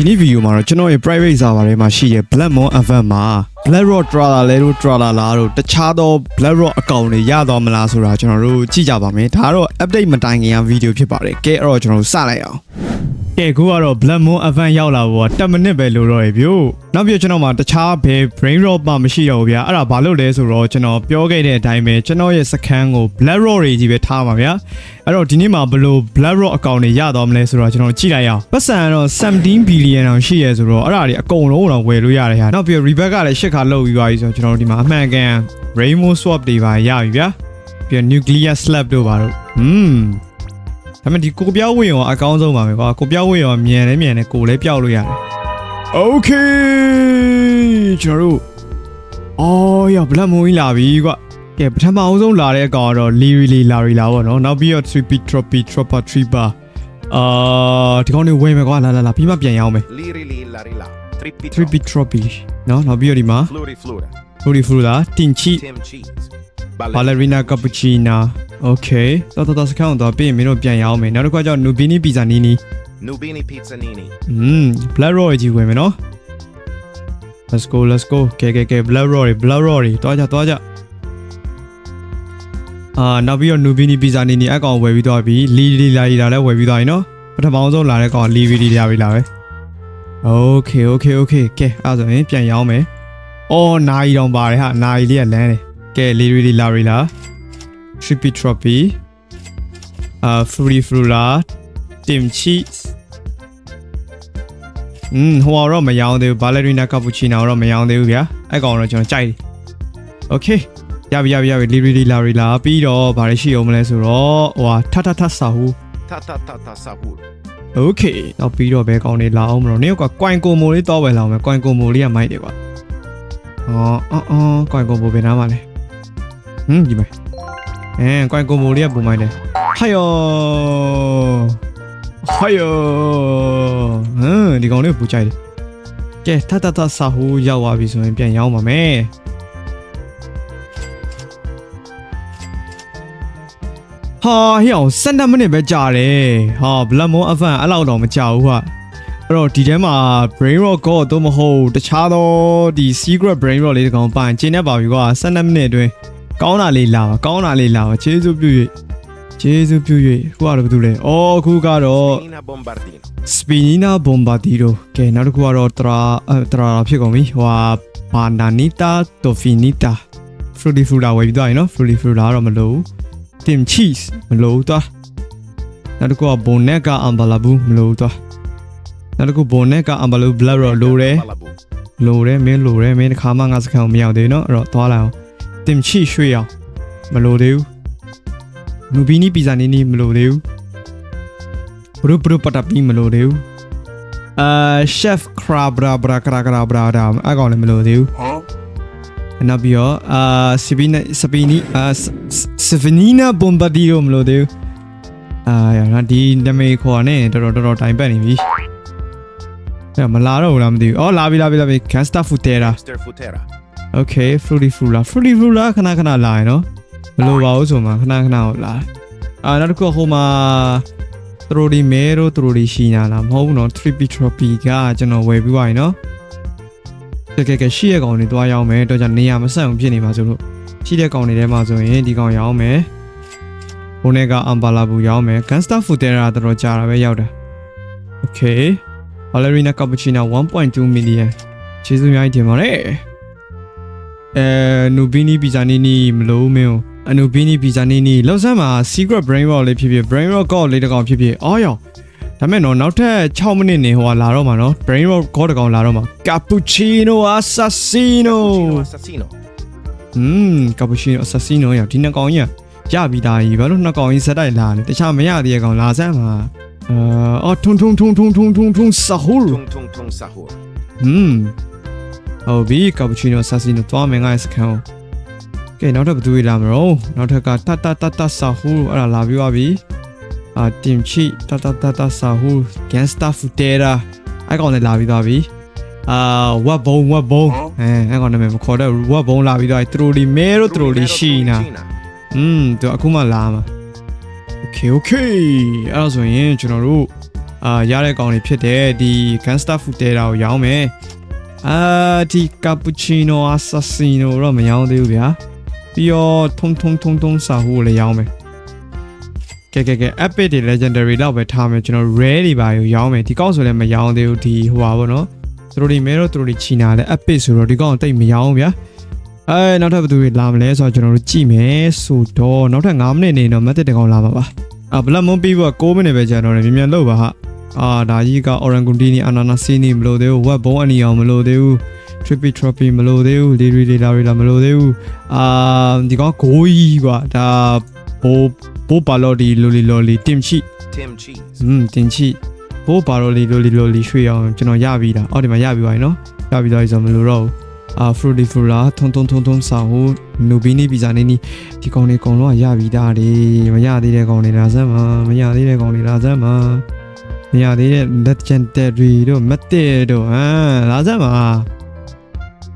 ဒီနေ့ဗီဒီယိုမှာတော့ကျွန်တော်ရဲ့ private server ထဲမှာရှိတဲ့ Black Moon event မှာ Black Rock Trala လဲလို့ Trala လားတို့တခြားသော Black Rock အကောင့်တွေရသွားမလားဆိုတာကျွန်တော်တို့ကြည့်ကြပါမယ်ဒါကတော့ update မတိုင်ခင်ကဗီဒီယိုဖြစ်ပါတယ်ကဲအဲ့တော့ကျွန်တော်တို့စလိုက်အောင်ကဲခုကတော့ Black Moon event ရောက်လာဖို့က10မိနစ်ပဲလိုတော့ရေဗျို့နောက်ပြီးတော့ကျွန်တော်မှာတခြားဘယ် brain rot မှမရှိတော့ဘူးဗျာအဲ့ဒါဘာလို့လဲဆိုတော့ကျွန်တော်ပြောခဲ့တဲ့အတိုင်းပဲကျွန်တော်ရဲ့စခန်းကို Black Rock တွေကြီးပဲထားမှာဗျာအဲ့တော့ဒီနေ့မှာဘယ်လို Black Rock အကောင့်တွေရသွားမလဲဆိုတော့ကျွန်တော်ကြည့်လိုက်အောင်ပတ်စံကတော့17 billion တောင်ရှိရဲဆိုတော့အဲ့ဒါတွေအကုန်လုံးတော့ဝယ်လို့ရတယ်ဟာနောက်ပြီးတော့ Rebirth ကလည်း8ခါလောက်ပြီးသွားပြီဆိုတော့ကျွန်တော်တို့ဒီမှာအမှန်ကန် Rainbow Swap တွေပါရပြီဗျာပြီးတော့ Nuclear Slab တို့ပါတော့อืมဒါပေမဲ့ဒီကိုပြောင်းဝင်ရောအကောင်းဆုံးပါပဲကွာကိုပြောင်းဝင်ရောမြန်လဲမြန်လဲကိုလည်းပြောက်လို့ရတယ် Okay ကျွန်တော်တို့အော်ရဘလက်မုံကြီးလာပြီကွကဲပထမအဆုံးလာတဲ့အကောင်ကတော့ Liri Liri လာရီလာပေါ့နော်နောက်ပြီးတော့ 3P Trophy Tropper Tripper အာဒီကောင်တွေဝယ်မယ်ကွာလာလာလာပြီးမှပြန်ရအောင်မယ် Liri li la ri la. Trippi 3P Trophy နော်နောက်ပြီးတော့ဒီမှာ Fluri flura. Flori Flora Tinchi Tim cheese. Ballerina Cappuccina Okay တော်တော်တော်စကောင်းတော့ပြီးရင်မင်းတို့ပြန်ရအောင်မယ်နောက်တစ်ခါကျတော့ Nubini Pizza Nini Nubini pizza nini. อืม Black Roy ကြီးဝင်မယ်နော် Let's go let's go ကဲကဲကဲ Black Roy Black Roy တွားကြတွားကြအာနောက်ပြီးတော့ Nubini Pizza နေနေအကောင်ဝယ်ပြီးသွားပြီလီလီလာလီလာလည်းဝယ်ပြီးသွားပြီနော်ပထမဆုံးလာတဲ့ကောင်လီဗီလီလာပြီ လာပဲ Okay okay okay ကဲအဲ့ဒါဆိုရင်ပြန်ရအောင်မယ်အော်နာယီတောင်ပါတယ်ဟာနာယီလေးကလမ်းတယ်ကဲလီဗီလီလာပြီလား Trippy Trophy အာ Fruity Flora Tim Cheese อืมဟိုတော့မရောင်းသေးဘူး ballerina cappuccino တော့မရောင်းသေးဘူးဗျာအဲ့ကောင်တော့ကျွန်တော်ကြိုက်တယ် okay ရပြီရပြီရပြီ liri liri liri လာပြီးတော့ဗာရရှိအောင်မလဲဆိုတော့ဟိုဟာထထထစာဟူ Ta ta ta ta sahur. okay တော့ပြီးတော့ဘယ်ကောင်တွေလာအောင်မလို့နင်းကကွိုင်ကိုမိုလေးတော့ပဲလာအောင်မယ်ကွိုင်ကိုမိုလေးကမိုက်တယ်ကွာအော်အော်အော်ကွိုင်ကိုမိုဘယ်နားမှာလဲဟမ်ဒီမဲ့အဲကွိုင်ကိုမိုလေးကပုံမိုက်တယ်ဟိုင်ယောဟိုင်ယောဟမ်ဒီကောင်လေးကိုပူကြိုက်တယ်ကဲထထထစာဟူရောက်သွားပြီဆိုရင်ပြန်ရောင်းပါမယ် ဟာဟိအောင်7မိနစ်ပဲကြာတယ်ဟာဘလက်မွန်အဖန်အဲ့လောက်တော့မကြာဘူးဟာအဲ့တော့ဒီထဲမှာ brain rot god တော့မဟုတ်တခြားသောဒီ secret brain rot လေးတစ်ကောင်ပိုင်ကျင်းနေပါပြီကွာ7မိနစ်အတွင်းကောင်းတာလေးလာပါကောင်းတာလေးလာပါကျေးဇူးပြု၍ကျေးဇူးပြု၍ခုကတော့ဘာလုပ်လဲအော်အခုကတော့ Nina bombardino. Spinina Bombardiro ကဲနောက်တစ်ခုကတော့တရာအဲတရာဖြစ်ကုန်ပြီဟိုဟာ Bananita Tofinita Fruity Fruta ဝယ်ပြီးသွားရင်နော် Fruity Fruta ကတော့မလို့ တင်ချီစ်မလို့တော့နောက်တစ်ခုကဘွန်နက်ကအမ်ဘလာဘူးမလို့တော့နောက်တစ်ခုဘွန်နက်ကအမ်ဘလာဘလရောလိုတယ်လိုတယ်မင်းလိုတယ်မင်းတစ်ခါမှငါစကန်မရောက်သေးနော်အဲ့တော့သွားလိုက်အောင်တင်ချီရွှေ့အောင်မလိုသေးဘူးနူဘီနီပီဇာနီနီမလိုသေးဘူးဘရုဘရုပတပီမလိုသေးဘူးအာရှက်ခရာဘရာဘရာခရာခရာဘရာဒါအကောင်လည်းမလိုသေးဘူး နောက်ပြီးတော့အာစပီနီစပီနီအာစဗနီနာဘွန်ဘာဒီယိုမလို့သေးဘူးအာရနာဒီနမေခေါ်နဲ့တော်တော်တော်တော်တိုင်ပတ်နေပြီအဲ့မလာတော့ဘူးလားမသိဘူးအော်လာပြီလာပြီလာပြီ Gangsta Futera Mr. Futera. Okay Fruity Frula Fruity Frula ခဏခဏလာရနော်မလိုပါဘူးဆိုမှခဏခဏကိုလာအာနောက်တစ်ခုကဟိုမှာသူတို့ဒီမဲတို့သူတို့ဒီရှိညာလားမဟုတ်ဘူးနော် Trippy Trophy ကကျွန်တော်ဝယ်ပြီးသွားပြီနော် တကယ်ကယ်ရှိရကောင်တွေတွားရောက်မယ်တော့じゃနေရာမဆက်အောင်ဖြစ်နေမှာဆိုလို့ရှိတဲ့ကောင်တွေထဲမှာဆိုရင်ဒီကောင်ရောက်မယ်ဘုန်းနဲ့ကအမ်ဘာလာဘူးရောက်မယ် Gangsta Futera တော်တော်ကြာတာပဲရောက်တာ Okay Ballerina Cappuccino 1.2 million ကျေးဇူးအများကြီးတင်ပါတယ်အဲနူဘီနီပီဇာနီနီမလို့မင်းအနူဘီနီပီဇာနီနီလောက်စမ်းမှာ secret brain rot လေးဖြစ်ဖြစ် brain rot god လေးတစ်ကောင်ဖြစ်ဖြစ်အော်ရော ဒါမဲ့နော်နောက်ထပ်6မိနစ်နေဟိုကလာတော့မှာနော် brain rot god တစ်ကောင်လာတော့မှာ cappuccino assassino Cappuccino assassino. อืม cappuccino assassino ရောက်ဒီနှစ်ကောင်ကြီးကရပြီးသားကြီးဘာလို့နှစ်ကောင်ကြီးစက်တိုက်လာလဲတခြားမရသေးတဲ့ကောင်လာစမ်းမှာအာအော်ထုံထုံထုံထုံထုံထုံထုံဆာဟူ Tung tung tung sahur. อืมဟုတ်ပြီကာပူချီနိုဆာစီနိုသွားမယ်ငါ့ရဲ့စခန်းကိုကဲနောက်ထပ်ဘယ်သူတွေလာမလို့နောက်ထပ်ကတတတတဆာဟူအဲ့ဒါလာပြီးသွားပြီ အာတင်ချီတတတတဆာဟူဂန်စတာဖူတေရာအဲ့ကောင်လည်းလာပြီးသွားပြီအာဝတ်ဘုံဝတ်ဘုံအဲအဲ့ကောင်နာမည်မခေါ်တော့ဝတ်ဘုံလာပြီးသွားပြီသူတို့ဒီမဲတို့သူတို့ဒီရှိနာ Cucina. อืมသူအခုမှလာမှာโอเคโอเคအဲ့ဒါဆိုရင်ကျွန်တော်တို့ အာရတဲ့ကောင်တွေဖြစ်တယ်ဒီ gangster food တဲတာကိုရောင်းမယ်အာဒီ cappuccino assassino တော့မရောင်းသေးဘူးဗျာပြီးတော့ထုံထုံထုံထုံစာဟူကိုလည်းရောင်းမယ် ကဲကဲကဲ epic တွေ legendary တော့ပဲထားမယ်ကျွန်တော် rare တွေပါရောင်းမယ်ဒီကောင်ဆိုလည်းမရောင်းသေးဘူးဒီဟိုပါဗောနော်သူတို့ဒီမဲတော့သူတို့ဒီချီနာလဲ epic ဆိုတော့ဒီကောင်တိတ်မရောင်းဘူးဗျာအဲနောက်ထပ်ဘယ်သူတွေလာမလဲဆိုတော့ကျွန်တော်တို့ကြည့်မယ်ဆိုတော့နောက်ထပ်9မိနစ်နေတော့ method တကောင်လာမှာပါအာဘလက်မွန်ပြီးတော့6မိနစ်ပဲကြာတော့တယ်မြန်မြန်လုပ်ပါဟာအာဒါကြီးက orangutini ananasini မလို့သေးဘူး web ဘုံအနီအောင်မလို့သေးဘူး trippy trophy မလို့သေးဘူး liri lila lila မလို့သေးဘူးအာဒီကောင်ဂိုးကြီးကွာဒါဘိုး ဘိုးပါလော်ဒီလိုလီလိုလီတင်ချီ Tim Cheese. อืมတင်ချီဘိုးပါလော်လီလိုလီလိုလီရွှေအောင်ကျွန်တော်ရပြီလားအော်ဒီမှာရပြီပါနော်ရပြီတော့ဆိုမလို့တော့ဘူးအာ fruity frulla ထုံထုံထုံထုံစာဟိုနူဘီနီပီဇာနေနီဒီကောင်လေးကောင်တော့ရပြီသားတယ်မရသေးတဲ့ကောင်လေးလာစမ်းမှာမရသေးတဲ့ကောင်လေးလာစမ်းမှာမရသေးတဲ့ legendary တို့မတဲ့တို့ဟမ်လာစမ်းမှာ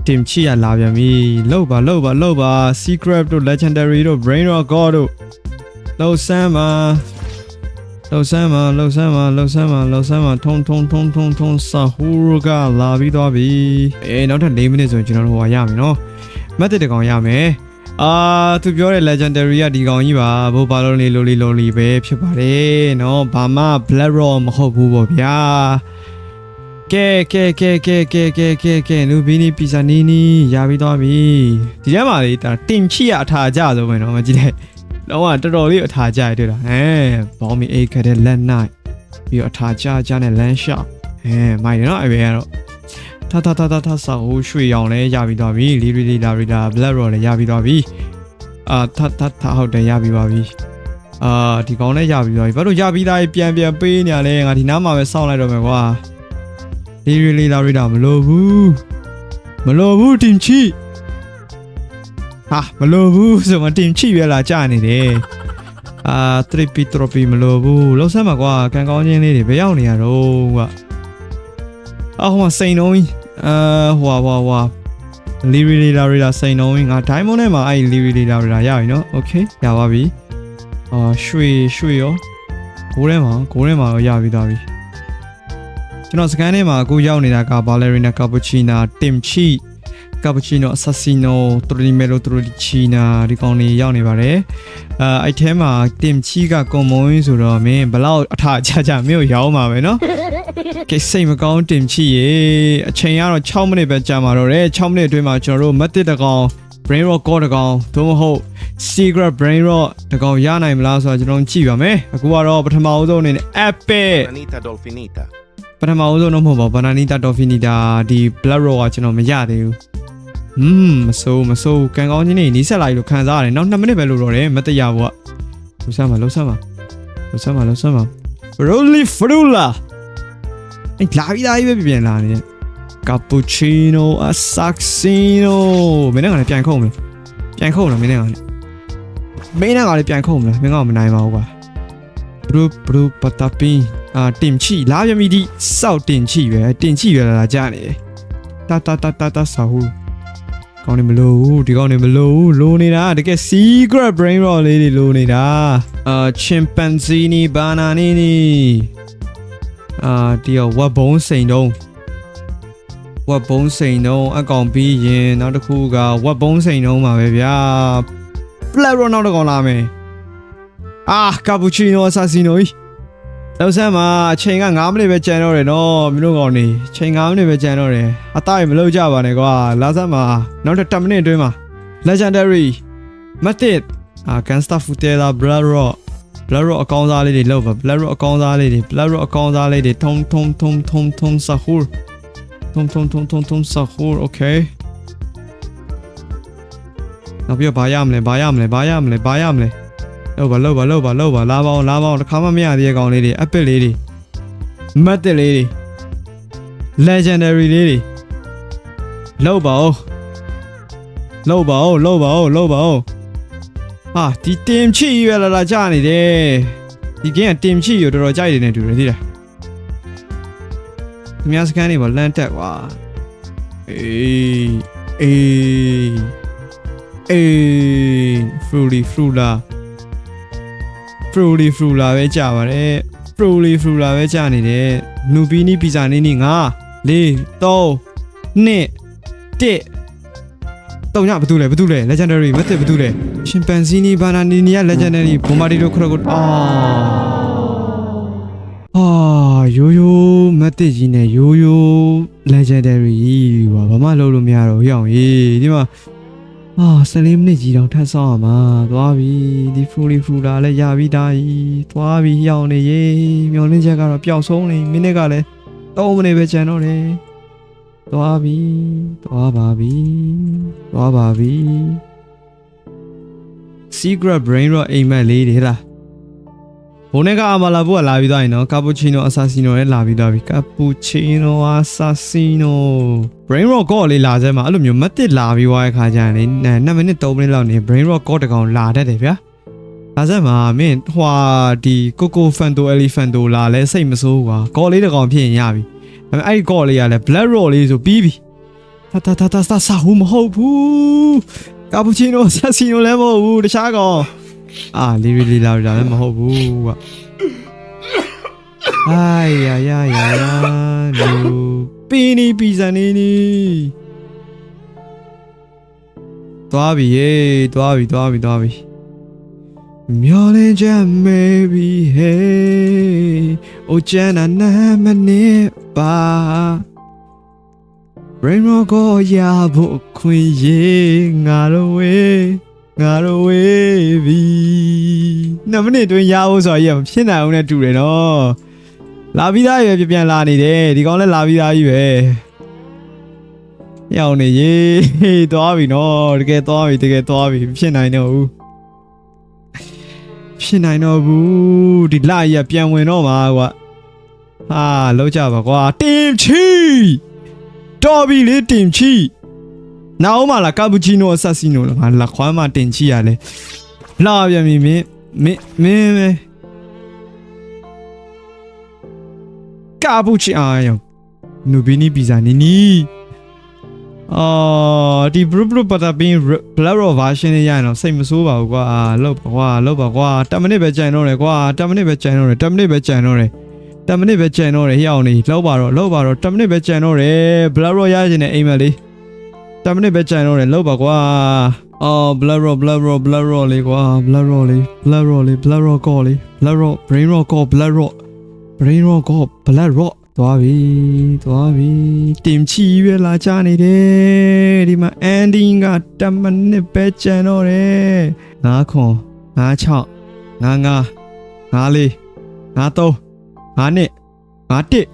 တင်ချီရလာပြန်ပြီလောက်ပါလောက်ပါလောက်ပါ secret တို့ legendary တို့ brain rock god တို့ လောက်စမ်းမှာလောက်စမ်းမှာလောက်စမ်းမှာလောက်စမ်းမှာလောက်စမ်းမှာထုံထုံထုံထုံထုံစာဟူကလာပြီးသွားပြီအေးနောက်ထပ်၄မိနစ်ဆိုရင်ကျွန်တော်တို့ဟိုရမယ်နော်မက်တစ်တကောင်ရမယ်အာသူပြောတဲ့ legendary ကဒီကောင်ကြီးပါဘိုးပါလုံးလေးလိုလီလိုလီပဲဖြစ်ပါတယ်နော်ဘာမှ black rock မဟုတ်ဘူးပေါ့ဗျာကဲကဲကဲကဲကဲကဲကဲကဲလူဘီနီပီဇာနီနီရပြီးသွားပြီဒီထဲမှာလေဒါတင်ချီရအထာကြဆုံးပဲနော်မကြည့်တဲ့ တော့ကတော်တော်လေးအထာကြရတွေ့တာဟဲဘောင်းမီအိတ်ခတဲ့လက်နိုင်ပြီးတော့အထာကြကြနဲ့လမ်းရှောက်ဟဲမိုက်တယ်နော်အဘေကတော့ထထထထထဆောက်ဟိုရွှေရောင်လည်းရပြီးသွားပြီလီရီလီလာရီလာ black rock လည်းရပြီးသွားပြီအာထထထဟုတ်တယ်ရပြီးပါပြီအာဒီကောင်လည်းရပြီးသွားပြီဘာလို့ရပြီးသားပြန်ပြန်ပေးနေရလဲငါဒီနားမှာပဲစောင့်လိုက်တော့မယ်ကွာလီရီလီလာရီလာမလိုဘူးမလိုဘူးတင်ချီ ဟာမလိုဘူးဆိုမှတင်ချီရလာကြနေတယ်အာထရီပီထရိုပီမလိုဘူးလောက်ဆမ်းပါကွာကန်ကောင်းချင်းလေးတွေဘယ်ရောက်နေရတော့ကွာအာဟိုမှာစိန်တော့အာဟွာဟွာဟွာလီရီလီလာရီလာစိန်တော့ငါဒိုင်းမွန်ထဲမှာအဲ့လီရီလီလာရီလာရပြီနော်โอเคရပါပြီအာရွှေရွှေရောဂိုးထဲမှာဂိုးထဲမှာတော့ရပြီးသားပြီကျွန်တော်စကန်ထဲမှာအခုရောက်နေတာကဘာလရီနာကာပူချီနာတင်ချီ ကာပူချီနိုအဆာဆီနိုထရီမဲလိုထရီချီနာဒီကောင်တွေရောက်နေပါတယ်အဲအဲ့ထဲမှာတင်ချီကကွန်မွန်ဆိုတော့မင်းဘလောက်အထအချာချာမင်းကိုရောင်းပါပဲနော်ကဲစိတ်မကောင်းတင်ချီရေအချိန်ကတော့6မိနစ်ပဲကြာမှာတော့တယ်6မိနစ်အတွင်းမှာကျွန်တော်တို့မက်တစ်တကောင် brain rock ကောတကောင်သို့မဟုတ် secret brain rock တကောင်ရနိုင်မလားဆိုတာကျွန်တော်ကြည့်ပါမယ်အခုကတော့ပထမဦးဆုံးအနေနဲ့ epic Anita Dolfinita. ပထမဦးဆုံးတော့မဟုတ်ပါဘူး bananita dolfinita ဒီ blood rock ကကျွန်တော်မရသေးဘူး อืมမဆိုးမဆိုးကန်ကောင်းချင်းနေနီးဆက်လာပြီလို့ခံစားရတယ်နောက်2မိနစ်ပဲလို့တော့တယ်မတရဘူးကလှဆမ်းပါလှဆမ်းပါလှဆမ်းပါလှဆမ်းပါ Rolly Frula အဲ့လာပြီးသားကြီးပဲပြန်လာနေတယ် Cappuccino Assassino မင်းကလည်းပြန်ခုံမလားပြန်ခုံလားမင်းကလည်းမင်းကလည်းပြန်ခုံမလားမင်းကမနိုင်ပါဘူးကွာဘရူဘရူပတာပင်းအာတင်ချီလာပြန်ပြီဒီစောက်တင်ချီပဲတင်ချီရလာကြနေတယ်တာတာတာတာတာဆာဟူ ကောင်းနေမလို့ဘူးဒီကောင်းနေမလို့ဘူးလိုနေတာတကယ် secret brain rot လေးတွေလိုနေတာအာ chimpanzee banana နီအာဒီရောဝက်ဘုံစိန်တုံးဝက်ဘုံစိန်တုံးအကောင်ပြီးရင်နောက်တစ်ခုကဝက်ဘုံစိန်တုံးပါပဲဗျာ flat rot နောက်တစ်ကောင်လာမယ်အာ cappuccino assassino ကြီး လောက်ဆမ်းမှာအချိန်က9မိနစ်ပဲကြံတော့တယ်နော်မင်းတို့ကောင်နေချိန်9မိနစ်ပဲကြံတော့တယ်အသားရမလို့ကြပါနဲ့ကွာလာဆမ်းမှာနောက်ထပ်10မိနစ်အတွင်းမှာ legendary မတ်တစ်အာ gangster futera blood rock blood rock အကောင်းစားလေးတွေလောက်ပါ blood rock အကောင်းစားလေးတွေ blood rock အကောင်းစားလေးတွေထုံထုံထုံထုံထုံဆာဟူထုံထုံထုံထုံထုံဆာဟူ okay နောက်ပြီးတော့ဘာရမလဲဘာရမလဲဘာရမလဲဘာရမလဲ လောက်ပါလောက်ပါလောက်ပါလောက်ပါလာပါအောင်လာပါအောင်တစ်ခါမှမရသေးတဲ့ကောင်လေးတွေ epic လေးတွေမတ်တစ်လေးတွေ legendary လေးတွေလောက်ပါအောင်လောက်ပါအောင်လောက်ပါအောင်လောက်ပါအောင်ဟာဒီတင်ချီရွယ်လာလာကြာနေတယ်ဒီကင်းကတင်ချီရတော်တော်ကြိုက်နေတယ်တူတယ်သိလားသူများစကန်နေပါလမ်းတက်ကွာအေးအေးအေး fruity fruit လာ fruity fruit လာပဲကြာပါတယ် Froly Flora ပဲကြာနေတယ်နူပီနီပီဇာနေနေငါ၄3 2 1တော့ညဘာတူလဲဘာတူလဲ legendary မသိဘာတူလဲ chimpanzee ဘာနာနီနီက legendary ဘွန်မာဒီလိုခရကိုအာအာယိုယိုမသိကြီးနဲ့ယိုယို legendary ဟွာဘာမှလုပ်လို့မရတော့ရအောင်ရေးဒီမှာ အာ14မိနစ်ကြီးတော့ထပ်ဆောင်းအောင်ပါသွားပြီဒီ fully full လာလဲရပြီဒါကြီးသွားပြီရအောင်နေရေးမျောလင်းချက်ကတော့ပျောက်ဆုံးနေမိနစ်ကလည်း3မိနစ်ပဲကျန်တော့တယ်သွားပြီသွားပါပြီသွားပါပြီ secret brain rot အိမ်မက်လေးတွေဟဲ့လား ဘုံနဲ့ကအမလာဘူးကလာပြီးသွားရင်နော်ကာပူချီနိုအဆာဆီနိုလည်းလာပြီးသွားပြီကာပူချီနိုအဆာဆီနို brain rot ကောလေးလာစဲမှာအဲ့လိုမျိုးမတစ်လာပြီးသွားတဲ့ခါကျရင်လေ2မိနစ်3မိနစ်လောက်နေ brain rot ကောတကောင်လာတတ်တယ်ဗျာလာစဲမှာမင်းဟွာဒီကိုကိုဖန်တိုအလီဖန်တိုလာလဲစိတ်မဆိုးကွာကောလေးတကောင်ဖြစ်ရင်ရပြီဒါပေမဲ့အဲ့ဒီကောလေးကလည်း black rot လေးဆိုပြီးပြီတာတာတာတာစာစာဟူမဟုတ်ဘူးကာပူချီနိုဆာဆီနိုလည်းမဟုတ်ဘူးတခြားကောင် အာလီရီလီလာလာလည်းမဟုတ်ဘူးကွာ Ay, ay, ay, ay, ay, no. Pini pizza nini. သွားပြီယေသွားပြီသွားပြီသွားပြီမျောလင်းချက်မေဘီဟေးအိုချန်နာနာမနေပါ Rain rock ကိုရဖို့ခွင့်ရေငါတို့ဝေး ငါတို့ဝေးပြီနှစ်မိနစ်တွင်ရဖို့ဆိုတော့ရမဖြစ်နိုင်အောင်နဲ့တူတယ်နော်လာပြီးသားရွယ်ပြပြန်လာနေတယ်ဒီကောင်လည်းလာပြီးသားကြီးပဲရောက်နေရေသွားပြီနော်တကယ်သွားပြီတကယ်သွားပြီမဖြစ်နိုင်တော့ဘူးဖြစ်နိုင်တော့ဘူးဒီလကြီးကပြန်ဝင်တော့မှာကွာဟာလောက်ကြပါကွာတင်ချီတော်ပြီလေတင်ချီ နောက်မှလာကာပူချီနိုအဆက်စီနိုလားငါလက်ခွမ်းမှတင်ချီရလဲလာပြန်ပြီမင်းမင်းမင်းမင်းကာပူချီအာယောနူဘီနီပီဇာနီနီအော်ဒီဘရဘရပတာပင်းဘလက်ရောဗာရှင်းလေးရရင်တော့စိတ်မဆိုးပါဘူးကွာလောက်ပါကွာလောက်ပါကွာ10မိနစ်ပဲကြံတော့တယ်ကွာ10မိနစ်ပဲကြံတော့တယ်10မိနစ်ပဲကြံတော့တယ်10မိနစ်ပဲကြံတော့တယ်ဟျောင်းနေလောက်ပါတော့လောက်ပါတော့10မိနစ်ပဲကြံတော့တယ်ဘလက်ရောရရင်လည်းအိမ်မက်လေး 10မိနစ်ပဲကြံတော့တယ်လောက်ပါကွာအော်ဘလက်ရောဘလက်ရောဘလက်ရောလေးကွာဘလက်ရောလေးဘလက်ရောလေးဘလက်ရောကောလေးဘလက်ရော brain rock ကောဘလက်ရော brain rock ကို blood rock သွားပြီသွားပြီတင်ချီပဲလာချနေတယ်ဒီမှာ ending က10မိနစ်ပဲကျန်တော့တယ်9ခွန်9 6 9 9 9 4 9 3 9နှစ်9 1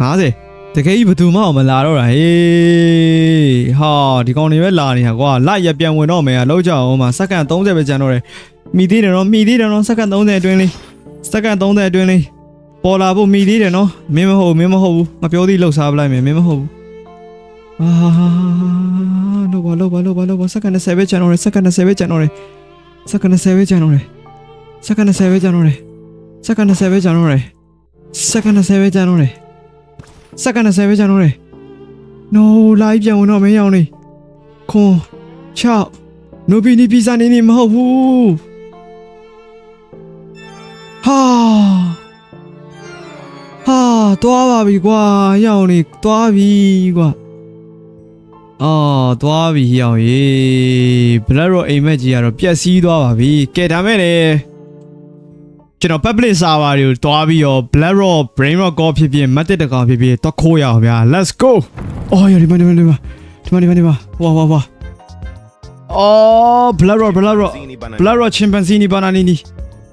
50 တကယ်ကြီးဘယ်သူမှမလာတော့တာဟေးဟာဒီကောင်တွေပဲလာနေတာကွာလိုက်ရပြန်ဝင်တော့မယ်လောက်ကြအောင်မှာစက္ကန့်30ပဲကျန်တော့တယ်မိသေးတယ်နော်မိသေးတယ်နော်စက္ကန့်30အတွင်းလေးစက္ကန့်30အတွင်းလေးပေါ်လာဖို့မိသေးတယ်နော်မင်းမဟုတ်ဘူးမင်းမဟုတ်ဘူးငါပြောသေးလှုပ်ရှားပလိုက်မယ်မင်းမဟုတ်ဘူးအာလောပါလောပါလောပါလောပါစက္ကန့်20ပဲကျန်တော့တယ်စက္ကန့်20ပဲကျန်တော့တယ်စက္ကန့်20ပဲကျန်တော့တယ်စက္ကန့်20ပဲကျန်တော့တယ်စက္ကန့်20ပဲကျန်တော့တယ်စက္ကန့်20ပဲကျန်တော့တယ် စက္ကန့်20ပဲကျန်တော့တယ် no လာပြန်ဝင်တော့မင်းရောင်နေခွန်6နိုဘီနီပီဇာနေနေမဟုတ်ဘူးဟာဟာသွားပါပြီကွာရောက်နေသွားပြီကွာအော်သွားပြီရောက်ရေဘလက်ရောအိမ်မက်ကြီးကတော့ပျက်စီးသွားပါပြီကဲဒါမဲ့လေ ကျွန်တော် public server တွေကိုတွားပြီးတော့ black rock brain rock ကောဖြစ်ဖြစ်မတ်တက်တကောင်ဖြစ်ဖြစ်တော့ခိုးရအောင်ဗျာ let's go အော်ရဒီမဒီမဒီမဒီမဒီမဒီမဝါဝါဝါအော် black rock black rock Zini banana. Blood Rock Chimpanzee Bananini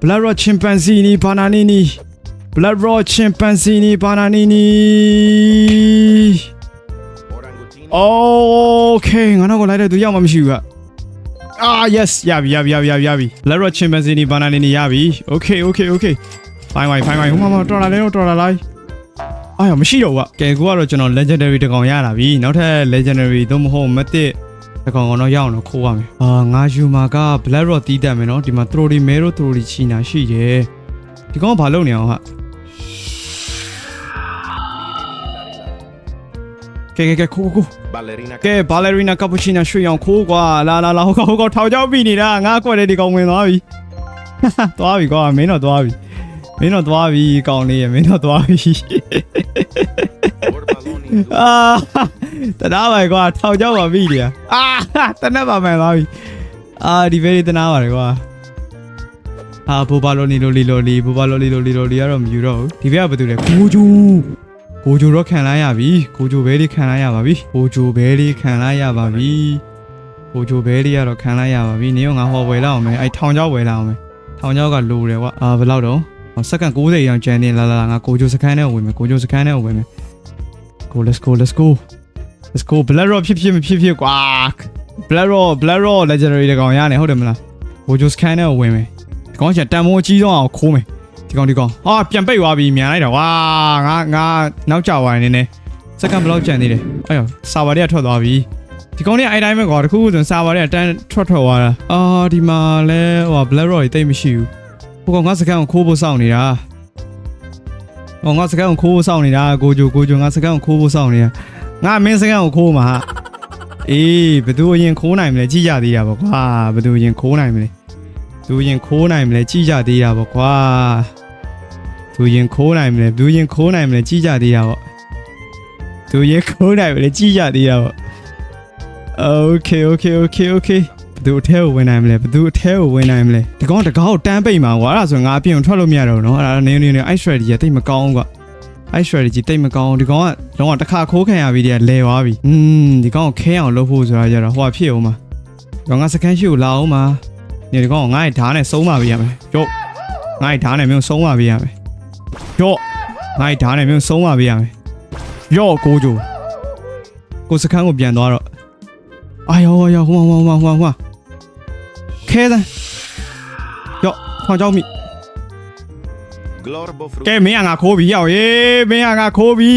Blood Rock Chimpanzee Bananini Blood Rock Chimpanzee Bananini Orangutini. Okay ငါတော့ကိုလိုက်တဲ့သူရောက်မှမရှိဘူးက အာ yes ရပြီရပြီရပြီရပြီရပြီ Blood Rock Chimpanzee Bananini ရပြီ Okay okay okay ဖိုင်ဖိုင်ဖိုင်ဖိုင်ဟိုမှာမတော်လာလဲတော့တော်လာလိုက်အာရမရှိတော့ဘူးကကဲကိုကတော့ကျွန်တော် legendary တကောင်ရလာပြီနောက်ထပ် legendary သို့မဟုတ်မတစ်တကောင်ကတော့ရအောင်တော့ခိုးရမယ်အာငါယူမာက black rock တီးတတ်မယ်နော်ဒီမှာ trolly mero trolly ချီနာရှိတယ်ဒီကောင်ကဘာလုပ်နေအောင်ဟာ ကဲကဲကဲခိုးခိုး Ballerina. ကဲ ballerina cappuccino ရွှေအောင်ခိုးကွာလာလာလာဟိုကောင်ဟိုကောင်ထောင်ချောက်ပြီနေတာငါကွက်တဲ့ဒီကောင်ဝင်သွားပြီသွားပြီကွာမင်းတော့သွားပြီမင်းတော့သွားပြီကောင်းလေးရမင်းတော့သွားပြီ Por baloni. အာတနာပါကွာထောင်ကြောက်ပါပြီလေအာတနက်ပါမှန်သွားပြီအာဒီဘေးလေးတနာပါတယ်ကွာအာဘူဘာလိုနီလိုလီလိုလီဘူဘာလိုလီလိုလီလိုလီကတော့မယူတော့ဘူးဒီဘက်ကဘာတူလဲကိုဂျူ ကိုဂျူတော့ခံလိုက်ရပြီကိုဂျူဘဲလေးခံလိုက်ရပါပြီကိုဂျူဘဲလေးခံလိုက်ရပါပြီကိုဂျူဘဲလေးကတော့ခံလိုက်ရပါပြီနေရောငါဟော်ဝယ်လောက်အောင်မယ်အဲထောင်ကြောက်ဝယ်လောက်အောင်မယ်ထောင်ကြောက်ကလိုတယ်ကွာအာဘယ်လောက်တော့စက္ကန့်60ရောင်ကျန်နေလာလာငါကိုဂျူစကန်နဲ့ဝင်မယ်ကိုဂျူစကန်နဲ့ဝင်မယ် go let's go let's go let's go blood rock ဖြစ်ဖြစ်မဖြစ်ဖြစ်ကွာ blood rock blood rock legendary တကောင်ရနေဟုတ်တယ်မလားဟိုဂျိုစကန်နဲ့ဝင်မယ်ဒီကောင်ချတန်မိုးအကြီးဆုံးအောင်ခိုးမယ် ဒီကောင်ဒီကောင်ဟာပြန်ပိတ်သွားပြီမြန်လိုက်တာဝါငါငါနောက်ကျသွားနေနေစက္ကန့်ဘယ်လောက်ကျန်သေးတယ်အဲ့ရောစာဝါတွေကထွက်သွားပြီဒီကောင်တွေကအဲ့တိုင်းပဲကွာတခုခုဆိုစာဝါတွေကတန်းထွက်ထွက်သွားတာအာဒီမှာလဲဟို blood rock တွေတိတ်မရှိဘူးဟိုကောင်ငါစကန်ကိုခိုးဖို့စောင့်နေတာ။ဟောငါစကန်ကိုခိုးဖို့စောင့်နေတာကိုဂျိုကိုဂျိုငါစကန်ကိုခိုးဖို့စောင့်နေတာ။ငါမင်းစကန်ကိုခိုးမှာဟာ။အေးဘယ်သူအရင်ခိုးနိုင်မလဲကြည့်ကြသေးတာပေါ့ကွာ။ဘယ်သူအရင်ခိုးနိုင်မလဲ။ သူရင်ခိုးနိုင်မလဲကြည့်ကြသေးတာပေါ့ကွာသူရင်ခိုးနိုင်မလဲသူရင်ခိုးနိုင်မလဲကြည့်ကြသေးတာပေါ့သူရင်ခိုးနိုင်မလဲကြည့်ကြသေးတာပေါ့ Okay okay okay okay ဘသူအထဲကိုဝင်နိုင်မလဲဘသူအထဲကိုဝင်နိုင်မလဲတကောင်တကောင်တန်းပိတ်မှာကွာအဲ့ဒါဆိုငါအပြင်ကိုထွက်လို့မရတော့နော်အဲ့ဒါနေနေနေ ice strategy ကတိတ်မကောင်းကွာ ice strategy တိတ်မကောင်းဒီကောင်ကလုံးဝတစ်ခါခိုးခံရပြီးတည်းကလဲသွားပြီอืมဒီကောင်ကိုခဲအောင်လုပ်ဖို့ဆိုတာကြတော့ဟိုကဖြစ်အောင်ပါတော့ငါစကန်ရှိကိုလာအောင်ပါ နေဒီကောင်ကငါ့ရဲ့ဓာတ်နဲ့စုံးပါပေးရမယ်ကျုပ်ငါ့ရဲ့ဓာတ်နဲ့မျိုးစုံးပါပေးရမယ်ရော့ငါ့ရဲ့ဓာတ်နဲ့မျိုးစုံးပါပေးရမယ်ရော့ကိုဂျိုကိုစကန်ကိုပြန်သွားတော့အာယောယောဟွာဟွာဟွာဟွာဟွာခဲတဲ့ရော့ခွန်ကြောက်မိ Glorbo ကဲမင်းကငါခိုးပြီရောက်ရေးမင်းကငါခိုးပြီ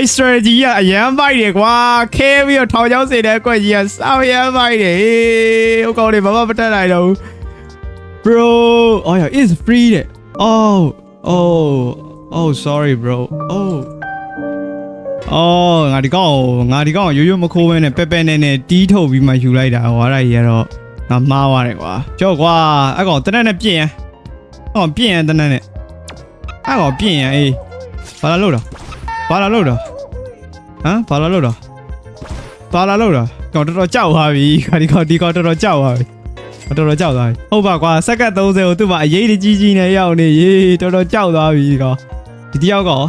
ice strategy ကအရန်ပိုက်တယ်ကွာခဲပြီးတော့ထောင်ချောင်းစေတဲ့အကွက်ကြီးကစောက်ရန်ပိုက်တယ်ဟေးဟိုကောင်လေးဘာမှမတက်နိုင်တော့ဘူး bro oh yeah it's free တဲ့ oh oh oh sorry bro oh အော်ငါဒီကောင်ကိုငါဒီကောင်ကိုရိုးရိုးမခိုးဘဲနဲ့ပဲပဲနဲ့နဲ့တီးထုတ်ပြီးမှယူလိုက်တာဟောအဲ့ဒါကြီးကတော့ငါမှားသွားတယ်ကွာကြောက်ကွာအဲ့ကောင်တနက်နဲ့ပြင့်ရန်အဲ့ကောင်ပြင့်ရန်တနက်နဲ့ အဲ့ကောင်ပြင်ရအေးဘာလာလို့တော့ဘာလာလို့တော့ဟမ်ဘာလာလို့တော့ဘာလာလို့တော့ကောင်တော်တော်ကြောက်သွားပြီခါဒီကောင်ဒီကောင်တော်တော်ကြောက်သွားပြီတော်တော်ကြောက်သွားပြီဟုတ်ပါကွာစက္ကန့်30ကိုသူ့မှာအရေးကြီးကြီးနဲ့ရောက်နေရေတော်တော်ကြောက်သွားပြီဒီကောင်ဒီတယောက်ကော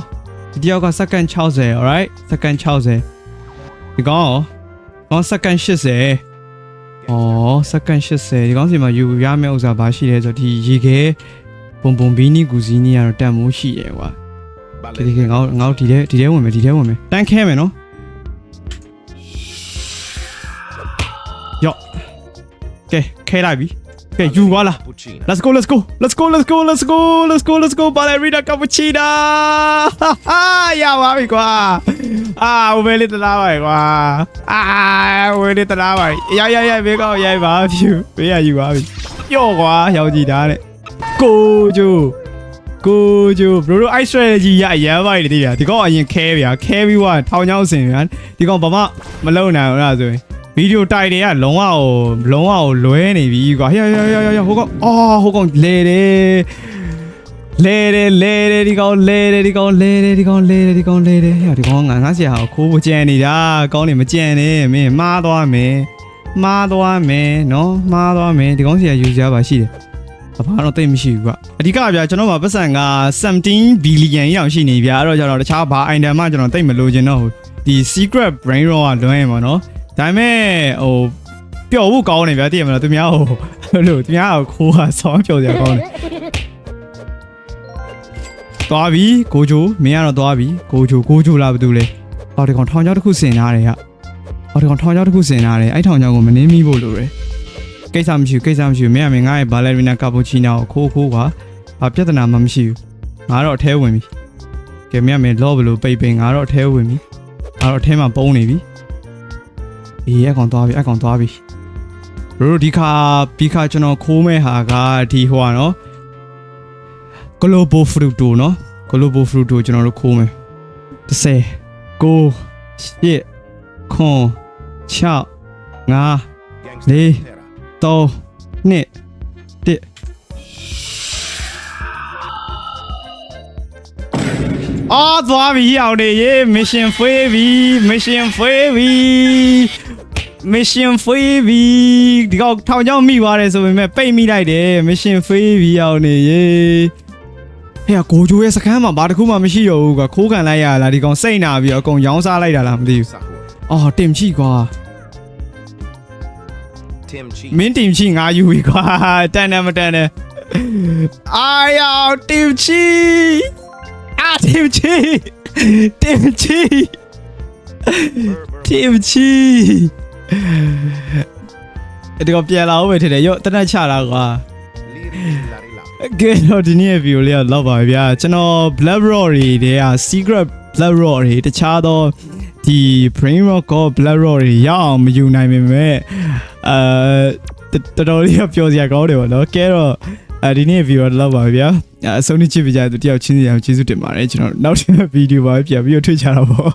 ဒီတယောက်ကစက္ကန့်60 alright စက္ကန့်60ဒီကောင်ရောကောင်စက္ကန့်80အော်စက္ကန့်80ဒီကောင်စီမှာယူရမယ့်ဥစ္စာဘာရှိလဲဆိုတော့ဒီရေခဲ ပုံပုံဘီနီကူစီနီကတော့တန်မိုးရှိရဲကွာဒီဒီကငေါငေါဒီထဲဒီထဲဝင်မယ်ဒီထဲဝင်မယ်တန်းခဲမယ်နော်ယော့ကဲခဲလိုက်ပြီကဲယူသွားလား Puccina. Let's go let's go let's go let's go let's go let's go let's go ballerina cappuccino ဟာရပါပြီကွာအာဝယ်လေးတလားပါကွာအာဝယ်လေးတလားပါရရရဘေးကောက်ရိုက်ပါဖြူဘေးရယူပါပြီပြော့ကွာရောက်ကြည့်တာတဲ့ ကိုဂျိုကိုဂျိုဘရိုတို့ ice strategy ရအရန်ပါလေတိရဒီကောင်အရင်ခဲဗျာခဲပြီးွားထောင်ချောင်းစင်ဗျာဒီကောင်ဘာမှမလုံနိုင်ဘူးလားဆိုရင်ဗီဒီယိုတိုင်တွေကလုံးဝဟိုလုံးဝဟိုလွဲနေပြီကွာဟေးဟေးဟေးဟေးဟိုကောင်အော်ဟိုကောင်လဲတယ်လဲတယ်လဲတယ်ဒီကောင်လဲတယ်ဒီကောင်လဲတယ်ဒီကောင်လဲတယ်ဒီကောင်လဲတယ်ဟေ့ဒီကောင်ငါငါဆရာကိုခိုးဖို့ကြံနေတာကောင်းနေမကြံနဲ့မင်းမှားသွားမယ်မှားသွားမယ်နော်မှားသွားမယ်ဒီကောင်ဆရာယူစရာပါရှိတယ် ဘာတော့တိတ်မရှိဘူးကွာအဓိကဗျာကျွန်တော်မှာပတ်စံက17 billion ရောက်ရှိနေဗျာအဲ့တော့ကျွန်တော်တခြားဘာ item မှကျွန်တော်တိတ်မလိုချင်တော့ဘူးဒီ secret brain roll ကလွှဲရင်ပါနော်ဒါပေမဲ့ဟိုပျော်ဖို့ကောင်းနေဗျာတည်ရမလားသူများဟိုအဲ့လိုသူများဟိုခိုးဟာဆောင်းပျော်စရာကောင်းတယ်သွားပြီကိုဂျိုမင်းကတော့သွားပြီကိုဂျိုကိုဂျိုလားဘာတူလဲဟောဒီကောင်ထောင်ချောင်းတစ်ခုစင်ထားတယ်ဟာဟောဒီကောင်ထောင်ချောင်းတစ်ခုစင်ထားတယ်အဲ့ထောင်ချောင်းကိုမနှင်းမိဖို့လိုတယ် ကိစ္စမရှိဘူးကိစ္စမရှိဘူးမင်းကမင်းငါ့ရဲ့ဘာလက်ရီနာကာပူချီနိုကိုခိုးခိုးကွာဘာပြဿနာမှမရှိဘူးငါတော့အထဲဝင်ပြီကဲမင်းကမင်းလော့ဘလို့ပိတ်ပိတ်ငါတော့အထဲဝင်ပြီငါတော့အထဲမှာပုံနေပြီအေးအကောင်သွားပြီအကောင်သွားပြီတို့ဒီခါပြီးခါကျွန်တော်ခိုးမဲ့ဟာကဒီဟိုကနော် global fruto နော် global fruto ကျွန်တော်တို့ခိုးမယ်30 go 7 9 6 5 4 3 2 1အော်သွားပြီအောင်နေရေ mission ဖွေးပြီ mission ဖွေးပြီ mission ဖွေးပြီဒီကောင်ထောင်ချောင်းမိသွားတယ်ဆိုပေမဲ့ပိတ်မိလိုက်တယ် mission ဖွေးပြီအောင်နေရေဟဲ့ကိုဂျိုရဲ့စကမ်းမှာဘာတစ်ခုမှမရှိတော့ဘူးကွာခိုးကန်လိုက်ရလားဒီကောင်စိတ်နာပြီးတော့အကုန်ရောင်းစားလိုက်တာလားမသိဘူး Sahur. အော်တင်ချီကွာ Tim Chi. မင်းတင်ချီငါယူပြီကွာတန်တယ်မတန်တယ်အာယောတင်ချီအာတင်ချီတင်ချီ Burr, burr. တင်ချီဒီကောင်ပြန်လာအောင်ပဲထင်တယ်ရော့တနက်ချတာကွာ Liri, lari, la. ကဲတော့ဒီနေ့ view လေးကတော့ပါပြီဗျာကျွန်တော် Black Rock တွေတဲက Secret Black Rock တွေတခြားသောဒီ Brain Rock ကော Black Rock တွေရအောင်မယူနိုင်ပေမဲ့ အဲတော်တော်လေးပျော်စရာကောင်းတယ်ပေါ့နော်ကဲတော့အဲဒီနေ့ view တော့ပါပြီဗျာအဆုံးထိချစ်ပြကြတဲ့တယောက်ချင်းစီအောင်ကျေးဇူးတင်ပါတယ်ကျွန်တော်နောက်ထပ် video ပါပြန်ပြီးတော့ထွေးချတာပေါ့